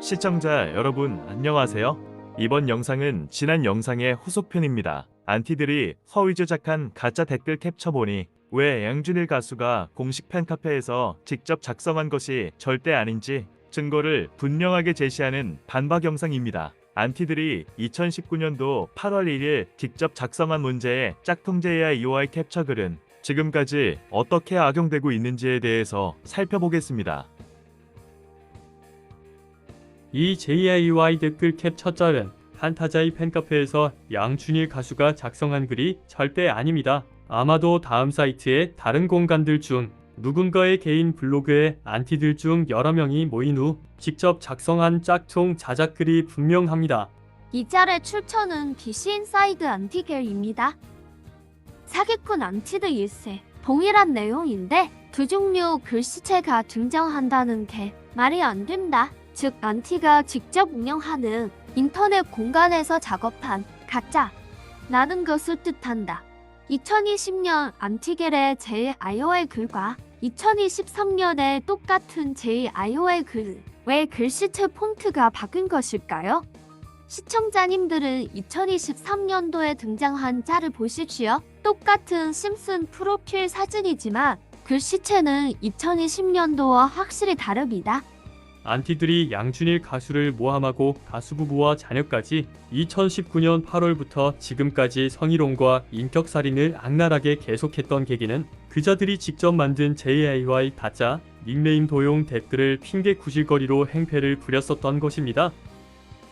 시청자 여러분 안녕하세요. 이번 영상은 지난 영상의 후속편입니다. 안티들이 허위 조작한 가짜 댓글 캡처본이 왜 양준일 가수가 공식 팬카페에서 직접 작성한 것이 절대 아닌지 증거를 분명하게 제시하는 반박 영상입니다. 안티들이 2019년도 8월 1일 직접 작성한 문제의 짝퉁 JIUI 캡처 글은 지금까지 어떻게 악용되고 있는지에 대해서 살펴보겠습니다. 이 JIY 댓글 캡처 짤은 한 타자의 팬카페에서 양준일 가수가 작성한 글이 절대 아닙니다. 아마도 다음 사이트의 다른 공간들 중 누군가의 개인 블로그에 안티들 중 여러 명이 모인 후 직접 작성한 짝퉁 자작글이 분명합니다. 이 짤의 출처는 비시인사이드 안티겔입니다. 사기꾼 안티드 1세 동일한 내용인데 두 종류 글씨체가 등장한다는 게 말이 안 된다. 즉 안티가 직접 운영하는 인터넷 공간에서 작업한 가짜 라는 것을 뜻한다. 2020년 안티겔의 JIO의 글과 2023년의 똑같은 JIO의 글, 왜 글씨체 폰트가 바뀐 것일까요? 시청자님들은 2023년도에 등장한 짤을 보십시오. 똑같은 심슨 프로필 사진이지만 글씨체는 2020년도와 확실히 다릅니다. 안티들이 양준일 가수를 모함하고 가수 부부와 자녀까지 2019년 8월부터 지금까지 성희롱과 인격살인을 악랄하게 계속했던 계기는 그자들이 직접 만든 JIY 가짜 닉네임 도용 댓글을 핑계 구실거리로 행패를 부렸었던 것입니다.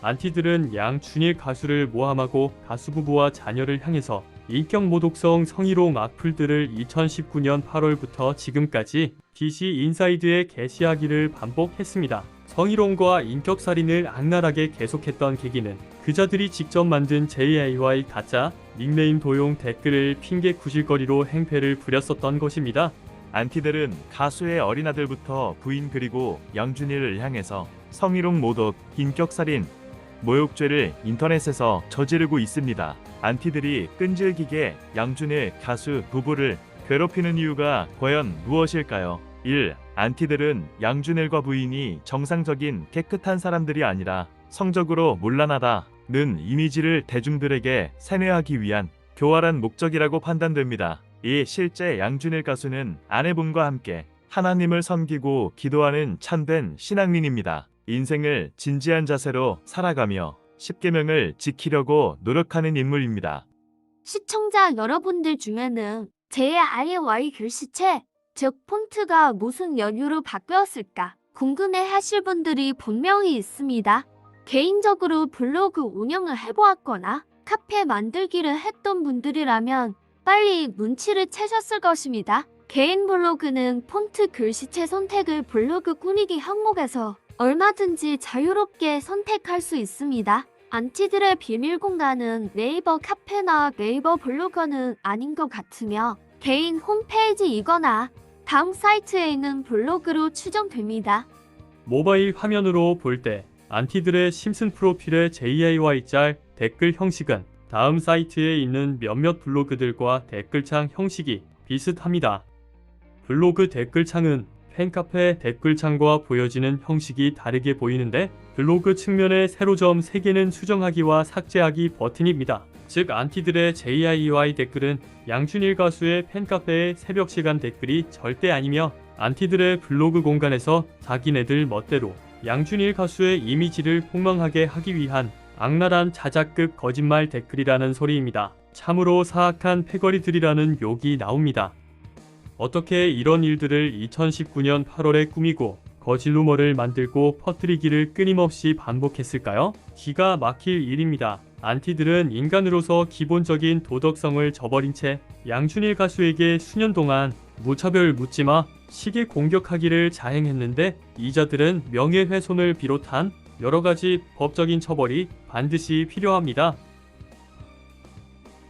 안티들은 양준일 가수를 모함하고 가수 부부와 자녀를 향해서 인격 모독성 성희롱 악플들을 2019년 8월부터 지금까지 DC 인사이드에 게시하기를 반복했습니다. 성희롱과 인격살인을 악랄하게 계속했던 계기는 그자들이 직접 만든 JIY 가짜 닉네임 도용 댓글을 핑계 구실거리로 행패를 부렸었던 것입니다. 안티들은 가수의 어린아들부터 부인 그리고 양준일을 향해서 성희롱 모독, 인격살인, 모욕죄를 인터넷에서 저지르고 있습니다. 안티들이 끈질기게 양준일 가수 부부를 괴롭히는 이유가 과연 무엇일까요? 1. 안티들은 양준일과 부인이 정상적인 깨끗한 사람들이 아니라 성적으로 문란하다는 이미지를 대중들에게 세뇌하기 위한 교활한 목적이라고 판단됩니다. 이 실제 양준일 가수는 아내분과 함께 하나님을 섬기고 기도하는 참된 신앙인입니다. 인생을 진지한 자세로 살아가며 10계명을 지키려고 노력하는 인물입니다. 시청자 여러분들 중에는 JIY 글씨체, 즉 폰트가 무슨 연유로 바뀌었을까 궁금해 하실 분들이 분명히 있습니다. 개인적으로 블로그 운영을 해보았거나 카페 만들기를 했던 분들이라면 빨리 눈치를 채셨을 것입니다. 개인 블로그는 폰트 글씨체 선택을 블로그 꾸미기 항목에서 얼마든지 자유롭게 선택할 수 있습니다. 안티들의 비밀 공간은 네이버 카페나 네이버 블로거는 아닌 것 같으며 개인 홈페이지이거나 다음 사이트에 있는 블로그로 추정됩니다. 모바일 화면으로 볼 때 안티들의 심슨 프로필의 JIY 짤 댓글 형식은 다음 사이트에 있는 몇몇 블로그들과 댓글창 형식이 비슷합니다. 블로그 댓글창은 팬카페 댓글창과 보여지는 형식이 다르게 보이는데 블로그 측면의 세로점 3개는 수정하기와 삭제하기 버튼입니다. 즉 안티들의 JIY 댓글은 양준일 가수의 팬카페의 새벽 시간 댓글이 절대 아니며 안티들의 블로그 공간에서 자기네들 멋대로 양준일 가수의 이미지를 폭망하게 하기 위한 악랄한 자작극 거짓말 댓글이라는 소리입니다. 참으로 사악한 패거리들이라는 욕이 나옵니다. 어떻게 이런 일들을 2019년 8월에 꾸미고 거짓 루머를 만들고 퍼뜨리기를 끊임없이 반복했을까요? 기가 막힐 일입니다. 안티들은 인간으로서 기본적인 도덕성을 저버린 채 양준일 가수에게 수년 동안 무차별 묻지마 시기 공격하기를 자행했는데 이자들은 명예훼손을 비롯한 여러 가지 법적인 처벌이 반드시 필요합니다.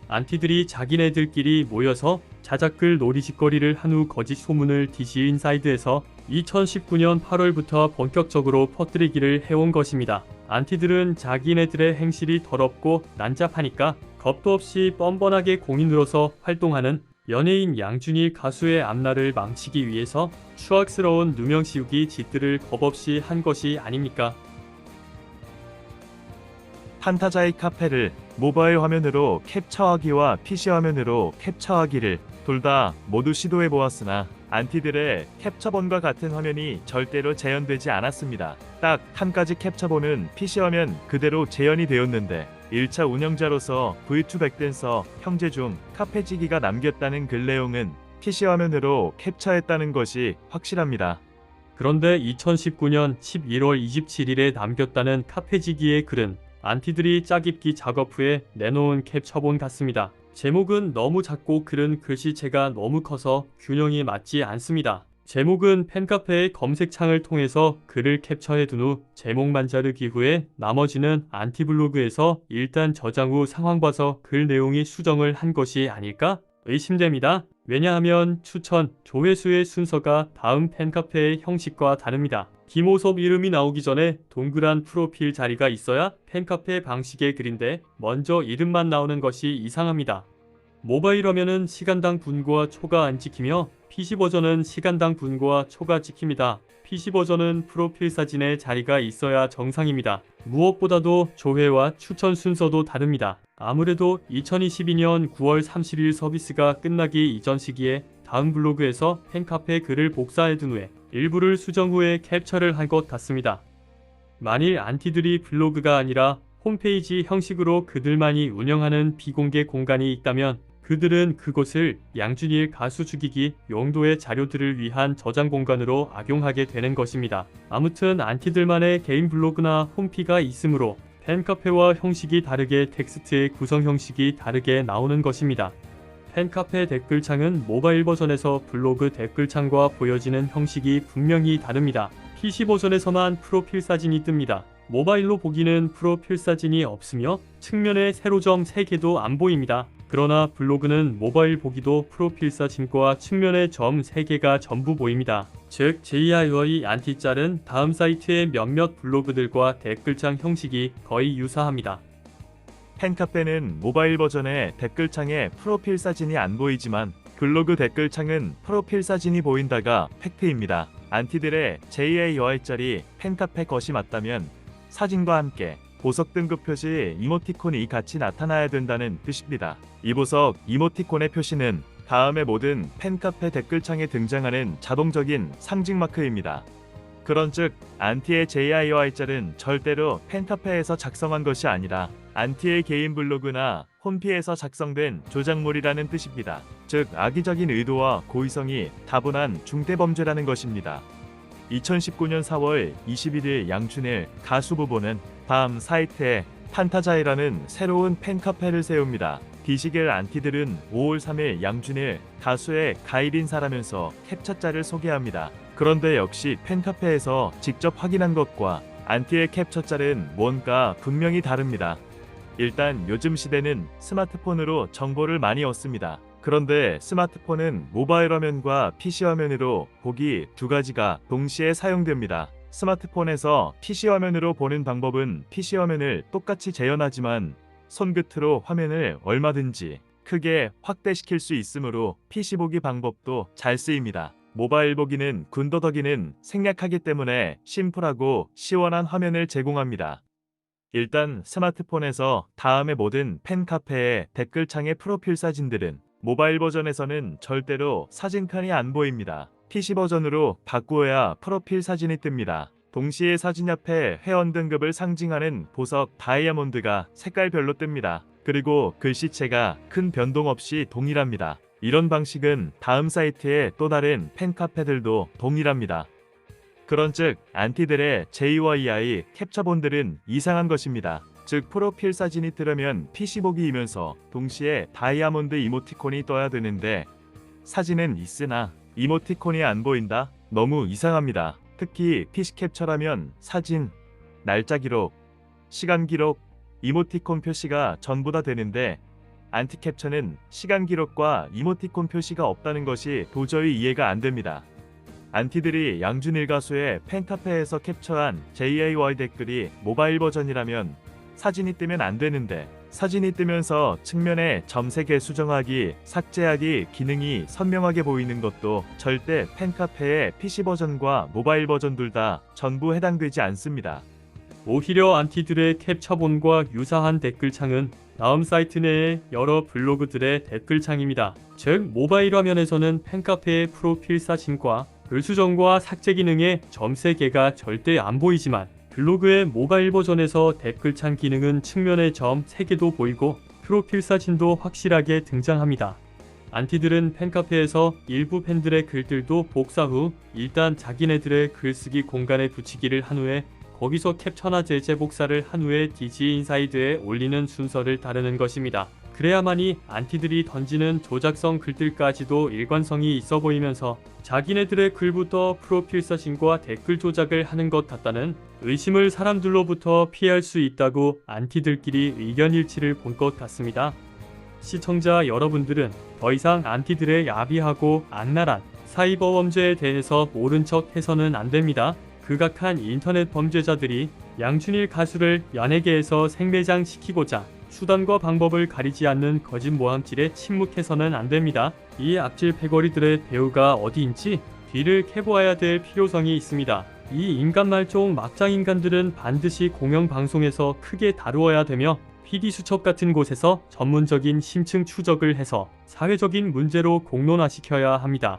안티들이 자기네들끼리 모여서 자작글 놀이짓거리를 한 후 거짓 소문을 DC 인사이드에서 2019년 8월부터 본격적으로 퍼뜨리기를 해온 것입니다. 안티들은 자기네들의 행실이 더럽고 난잡하니까 겁도 없이 뻔뻔하게 공인으로서 활동하는 연예인 양준일 가수의 앞날을 망치기 위해서 추악스러운 누명 씌우기 짓들을 겁없이 한 것이 아닙니까? 판타자의 카페를 모바일 화면으로 캡처하기와 PC 화면으로 캡처하기를 둘 다 모두 시도해 보았으나 안티들의 캡처본과 같은 화면이 절대로 재현되지 않았습니다. 딱 한 가지 캡처본은 PC 화면 그대로 재현이 되었는데 1차 운영자로서 V2 백댄서 형제 중 카페지기가 남겼다는 글 내용은 PC 화면으로 캡처했다는 것이 확실합니다. 그런데 2019년 11월 27일에 남겼다는 카페지기의 글은 안티들이 짜깁기 작업 후에 내놓은 캡처본 같습니다. 제목은 너무 작고 글은 글씨체가 너무 커서 균형이 맞지 않습니다. 제목은 팬카페의 검색창을 통해서 글을 캡처해 둔 후 제목만 자르기 후에 나머지는 안티블로그에서 일단 저장 후 상황 봐서 글 내용이 수정을 한 것이 아닐까 의심됩니다. 왜냐하면 추천, 조회수의 순서가 다음 팬카페의 형식과 다릅니다. 김호섭 이름이 나오기 전에 동그란 프로필 자리가 있어야 팬카페 방식의 글인데 먼저 이름만 나오는 것이 이상합니다. 모바일 화면은 시간당 분과 초가 안 찍히며 PC 버전은 시간당 분과 초가 찍힙니다. PC 버전은 프로필 사진에 자리가 있어야 정상입니다. 무엇보다도 조회와 추천 순서도 다릅니다. 아무래도 2022년 9월 30일 서비스가 끝나기 이전 시기에 다음 블로그에서 팬카페 글을 복사해둔 후에 일부를 수정 후에 캡처를 한 것 같습니다. 만일 안티들이 블로그가 아니라 홈페이지 형식으로 그들만이 운영하는 비공개 공간이 있다면 그들은 그곳을 양준일 가수 죽이기 용도의 자료들을 위한 저장 공간으로 악용하게 되는 것입니다. 아무튼 안티들만의 개인 블로그나 홈피가 있으므로 팬카페와 형식이 다르게 텍스트의 구성 형식이 다르게 나오는 것입니다. 팬카페 댓글창은 모바일 버전에서 블로그 댓글창과 보여지는 형식이 분명히 다릅니다. PC 버전에서만 프로필 사진이 뜹니다. 모바일로 보기는 프로필 사진이 없으며 측면에 세로점 3개도 안 보입니다. 그러나 블로그는 모바일 보기도 프로필 사진과 측면의 점 3개가 전부 보입니다. 즉 JIY 안티짤은 다음 사이트의 몇몇 블로그들과 댓글창 형식이 거의 유사합니다. 팬카페는 모바일 버전의 댓글창에 프로필 사진이 안 보이지만 블로그 댓글창은 프로필 사진이 보인다가 팩트입니다. 안티들의 JAY짜리 팬카페 것이 맞다면 사진과 함께 보석 등급 표시 이모티콘이 같이 나타나야 된다는 뜻입니다. 이 보석 이모티콘의 표시는 다음의 모든 팬카페 댓글창에 등장하는 자동적인 상징 마크입니다. 그런즉 안티의 JIY짤은 절대로 팬카페에서 작성한 것이 아니라 안티의 개인 블로그나 홈피에서 작성된 조작물이라는 뜻입니다. 즉 악의적인 의도와 고의성이 다분한 중대범죄라는 것입니다. 2019년 4월 21일 양춘일 가수 부부는 다음 사이트에 판타자이라는 새로운 팬카페를 세웁니다. 비시겔 안티들은 5월 3일 양준일 가수의 가입인사라면서 캡처짤을 소개합니다. 그런데 역시 팬카페에서 직접 확인한 것과 안티의 캡처 짤은 뭔가 분명히 다릅니다. 일단 요즘 시대는 스마트폰으로 정보를 많이 얻습니다. 그런데 스마트폰은 모바일 화면과 PC 화면으로 보기 두 가지가 동시에 사용됩니다. 스마트폰에서 PC 화면으로 보는 방법은 PC 화면을 똑같이 재현하지만 손끝으로 화면을 얼마든지 크게 확대시킬 수 있으므로 PC 보기 방법도 잘 쓰입니다. 모바일 보기는 군더더기는 생략하기 때문에 심플하고 시원한 화면을 제공합니다. 일단 스마트폰에서 다음의 모든 팬카페의 댓글창의 프로필 사진들은 모바일 버전에서는 절대로 사진칸이 안 보입니다. PC 버전으로 바꾸어야 프로필 사진이 뜹니다. 동시에 사진 옆에 회원 등급을 상징하는 보석 다이아몬드가 색깔별로 뜹니다. 그리고 글씨체가 큰 변동 없이 동일합니다. 이런 방식은 다음 사이트의 또 다른 팬카페들도 동일합니다. 그런즉 안티들의 JYI 캡처본들은 이상한 것입니다. 즉 프로필 사진이 뜨려면 PC보기이면서 동시에 다이아몬드 이모티콘이 떠야 되는데 사진은 있으나 이모티콘이 안 보인다? 너무 이상합니다. 특히 PC 캡처라면 사진, 날짜 기록, 시간 기록, 이모티콘 표시가 전부 다 되는데 안티 캡처는 시간 기록과 이모티콘 표시가 없다는 것이 도저히 이해가 안 됩니다. 안티들이 양준일 가수의 팬카페에서 캡처한 JAY 댓글이 모바일 버전이라면 사진이 뜨면 안 되는데 사진이 뜨면서 측면에 점 3개 수정하기, 삭제하기 기능이 선명하게 보이는 것도 절대 팬카페의 PC 버전과 모바일 버전 둘 다 전부 해당되지 않습니다. 오히려 안티들의 캡처본과 유사한 댓글창은 다음 사이트 내의 여러 블로그들의 댓글창입니다. 즉 모바일 화면에서는 팬카페의 프로필 사진과 글 수정과 삭제 기능의 점 3개가 절대 안 보이지만 블로그의 모바일 버전에서 댓글창 기능은 측면의 점 3개도 보이고 프로필 사진도 확실하게 등장합니다. 안티들은 팬카페에서 일부 팬들의 글들도 복사 후 일단 자기네들의 글쓰기 공간에 붙이기를 한 후에 거기서 캡처나 재재 복사를 한 후에 디지 인사이드에 올리는 순서를 따르는 것입니다. 그래야만이 안티들이 던지는 조작성 글들까지도 일관성이 있어 보이면서 자기네들의 글부터 프로필 사진과 댓글 조작을 하는 것 같다는 의심을 사람들로부터 피할 수 있다고 안티들끼리 의견 일치를 본 것 같습니다. 시청자 여러분들은 더 이상 안티들의 야비하고 악랄한 사이버 범죄에 대해서 모른 척 해서는 안 됩니다. 극악한 인터넷 범죄자들이 양준일 가수를 연예계에서 생매장 시키고자 수단과 방법을 가리지 않는 거짓 모함질에 침묵해서는 안 됩니다. 이 악질 패거리들의 배우가 어디인지 뒤를 캐보아야 될 필요성이 있습니다. 이 인간 말종 막장 인간들은 반드시 공영방송에서 크게 다루어야 되며 PD 수첩 같은 곳에서 전문적인 심층 추적을 해서 사회적인 문제로 공론화시켜야 합니다.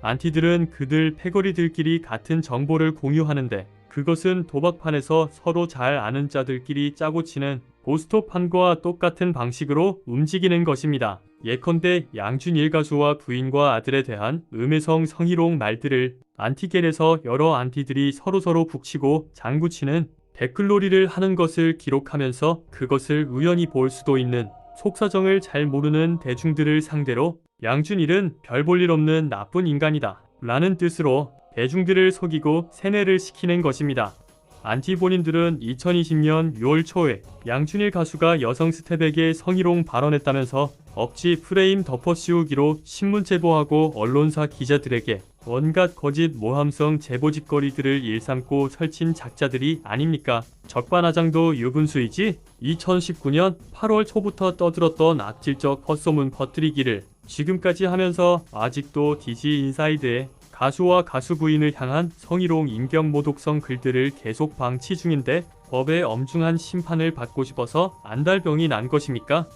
안티들은 그들 패거리들끼리 같은 정보를 공유하는데 그것은 도박판에서 서로 잘 아는 자들끼리 짜고 치는 고스톱판과 똑같은 방식으로 움직이는 것입니다. 예컨대 양준일 가수와 부인과 아들에 대한 음해성 성희롱 말들을 안티겔에서 여러 안티들이 서로서로 북치고 장구치는 댓글놀이를 하는 것을 기록하면서 그것을 우연히 볼 수도 있는 속사정을 잘 모르는 대중들을 상대로 양준일은 별 볼 일 없는 나쁜 인간이다. 라는 뜻으로 대중들을 속이고 세뇌를 시키는 것입니다. 안티 본인들은 2020년 6월 초에 양준일 가수가 여성 스텝에게 성희롱 발언했다면서 억지 프레임 덮어 씌우기로 신문 제보하고 언론사 기자들에게 온갖 거짓 모함성 제보 짓거리들을 일삼고 설친 작자들이 아닙니까? 적반하장도 유분수이지 2019년 8월 초부터 떠들었던 악질적 헛소문 퍼뜨리기를 지금까지 하면서 아직도 디지 인사이드에 가수와 가수 부인을 향한 성희롱 인격 모독성 글들을 계속 방치 중인데 법의 엄중한 심판을 받고 싶어서 안달병이 난 것입니까?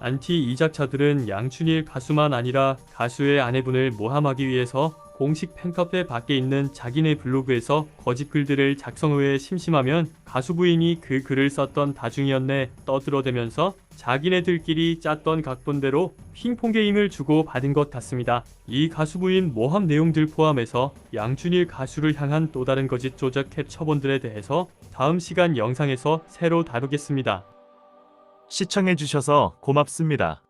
안티 이작차들은 양춘일 가수만 아니라 가수의 아내분을 모함하기 위해서 공식 팬카페 밖에 있는 자기네 블로그에서 거짓 글들을 작성 후에 심심하면 가수 부인이 그 글을 썼던 다중이었네 떠들어대면서 자기네들끼리 짰던 각본대로 핑퐁 게임을 주고 받은 것 같습니다. 이 가수 부인 모함 내용들 포함해서 양준일 가수를 향한 또 다른 거짓 조작 캡처본들에 대해서 다음 시간 영상에서 새로 다루겠습니다. 시청해주셔서 고맙습니다.